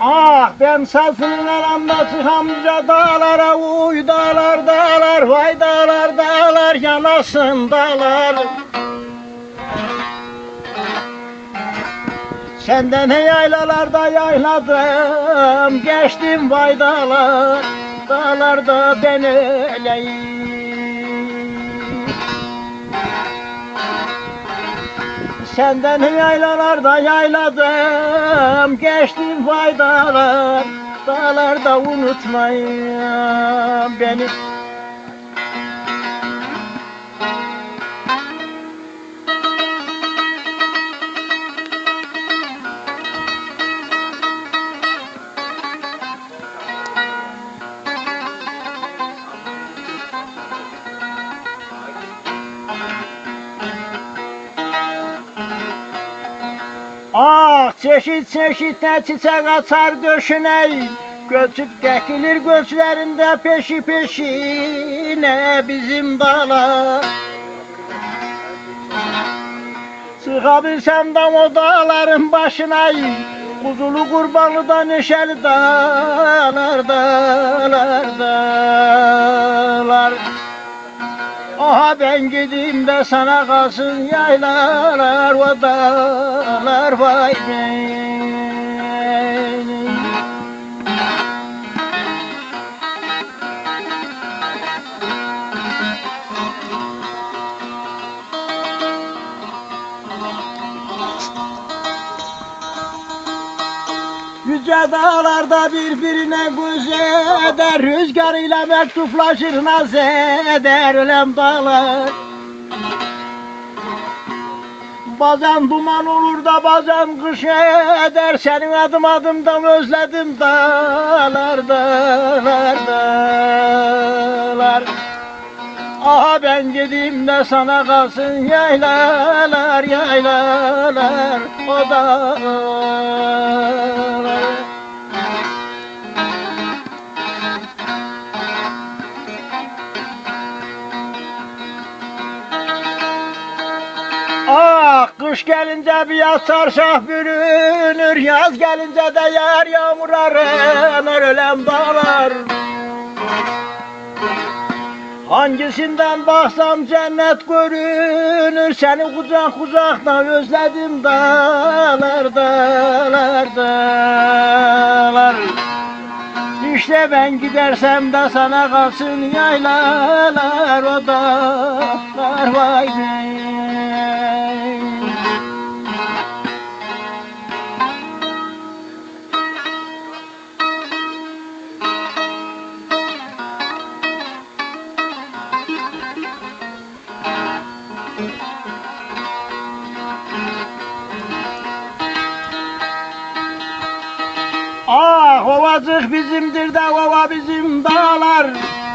Ah ben sazının aramda çıkamca dağlara uy dağlar dağlar vay dağlar dağlar yanasın dağlar. Senden ne yaylalarda yayladım geçtim vay dağlar dağlarda ben öleyim Senden yaylalarda yayladım Geçtim faydalar Dağlarda unutmayın beni Ah çeşit çeşit ne çiçek açar döşüne Göçüp gekilir gözlerinde peşi peşine bizim dağlar Çıkabilsem de o dağların başına Kuzulu kurbanlı da neşeli dağlar dağlar dağlar Ben gideyim de sana kalsın yaylalar o dağlar vay benim. Yüce dağlarda birbirine göz eder Rüzgarıyla mektuplaşır naz eder Ölem dağlar Bazen duman olur da bazen kış eder Senin adım adımdan özledim dağlar dağlar dağlar Aha ben gideyim de sana kalsın yaylalar yaylalar o dağlar kış gelince bir yaz çarşaf bürünür Yaz gelince de yağar yağmur aranır Ölem dağlar Hangisinden baksam cennet görünür Seni kucak kucaktan özledim dağlar dağlar dağlar İşte ben gidersem de sana kalsın yaylalar o dağlar vay be. Ovacık bizimdir de ova bizim dağlar.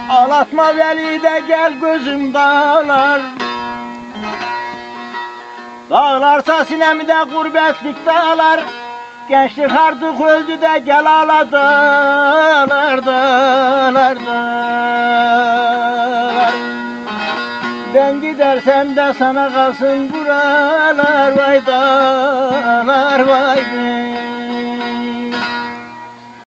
Ağlatma veli de gel gözüm dağlar. Dağlarsa sinemi de gurbetlik dağlar. Gençlik artık öldü de gel ağla dağlar dağlar dağlar. Ben gidersem de sana kalsın buralar vay dağlar vay be